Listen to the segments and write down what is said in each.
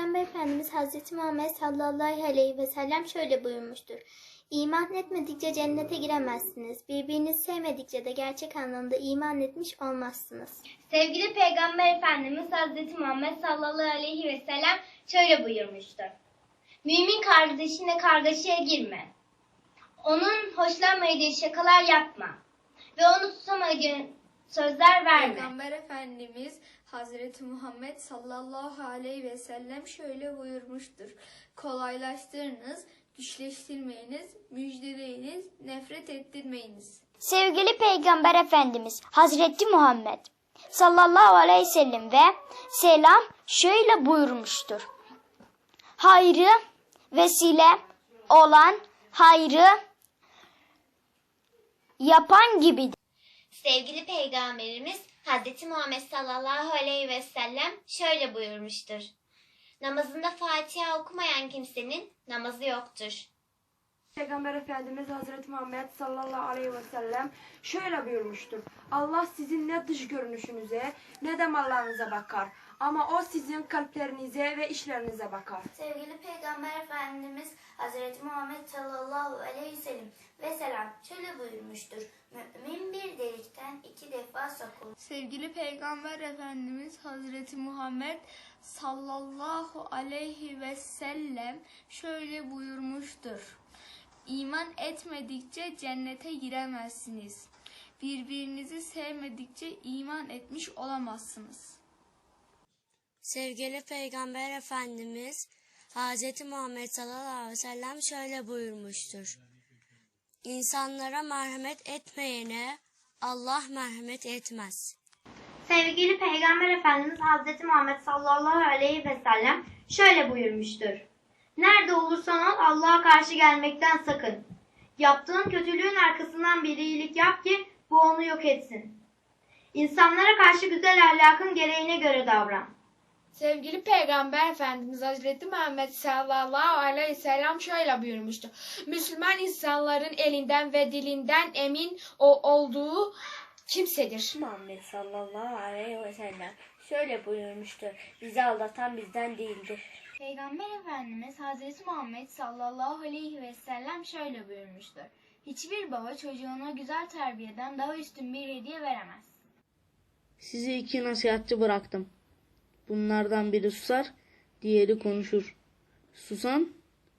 Hz. Muhammed sallallahu aleyhi ve sellem şöyle buyurmuştur. İman etmedikçe cennete giremezsiniz. Birbirinizi sevmedikçe de gerçek anlamda iman etmiş olmazsınız. Sevgili Peygamber Efendimiz Hazreti Muhammed sallallahu aleyhi ve sellem şöyle buyurmuştur. Mümin kardeşine kargaşaya girme. Onun hoşlanmadığı şakalar yapma. Ve onu tutamadığı sözler verme. Peygamber Efendimiz Hazreti Muhammed sallallahu aleyhi ve sellem şöyle buyurmuştur. Kolaylaştırınız, güçleştirmeyiniz, müjdeleyiniz, nefret ettirmeyiniz. Sevgili Peygamber Efendimiz Hazreti Muhammed sallallahu aleyhi ve sellem ve selam şöyle buyurmuştur. Hayrı vesile olan hayrı yapan gibidir. Sevgili Peygamberimiz Hazreti Muhammed sallallahu aleyhi ve sellem şöyle buyurmuştur. Namazında Fatiha okumayan kimsenin namazı yoktur. Peygamber Efendimiz Hazreti Muhammed sallallahu aleyhi ve sellem şöyle buyurmuştur. Allah sizin ne dış görünüşünüze ne de mallarınıza bakar. Ama o sizin kalplerinize ve işlerinize bakar. Sevgili Peygamber Efendimiz Hazreti Muhammed sallallahu aleyhi ve sellem ve selam şöyle buyurmuştur. Mümin delikten iki defa sokulur. Sevgili Peygamber Efendimiz Hazreti Muhammed sallallahu aleyhi ve sellem şöyle buyurmuştur. İman etmedikçe cennete giremezsiniz. Birbirinizi sevmedikçe iman etmiş olamazsınız. Sevgili Peygamber Efendimiz Hz. Muhammed sallallahu aleyhi ve sellem şöyle buyurmuştur. İnsanlara merhamet etmeyene Allah merhamet etmez. Sevgili Peygamber Efendimiz Hazreti Muhammed sallallahu aleyhi ve sellem şöyle buyurmuştur. Nerede olursan ol Allah'a karşı gelmekten sakın. Yaptığın kötülüğün arkasından bir iyilik yap ki bu onu yok etsin. İnsanlara karşı güzel ahlakın gereğine göre davran. Sevgili Peygamber Efendimiz Hazreti Muhammed sallallahu aleyhi ve sellem şöyle buyurmuştu. Müslüman insanların elinden ve dilinden emin o olduğu kimsedir. Muhammed sallallahu aleyhi ve sellem şöyle buyurmuştur. Bizi aldatan bizden değildir. Peygamber Efendimiz Hazreti Muhammed sallallahu aleyhi ve sellem şöyle buyurmuştur. Hiçbir baba çocuğuna güzel terbiyeden daha üstün bir hediye veremez. Size iki nasihatçı bıraktım. Bunlardan biri susar, diğeri konuşur. Susan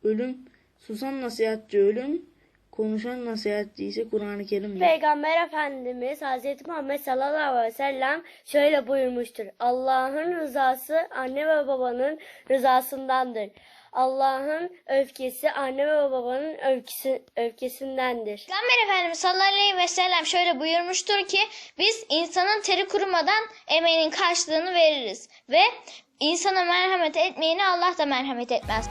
ölüm, susan nasihatçı ölüm, konuşan nasihatçı ise Kur'an-ı Kerim'dir. Peygamber Efendimiz Hz. Muhammed sallallahu aleyhi ve sellem şöyle buyurmuştur. Allah'ın rızası anne ve babanın rızasındandır. Allah'ın öfkesi anne ve babanın öfkesi, öfkesindendir. Peygamber Efendimiz sallallahu aleyhi ve sellem şöyle buyurmuştur ki biz insanın teri kurumadan emeğinin karşılığını veririz ve insana merhamet etmeyene Allah da merhamet etmez.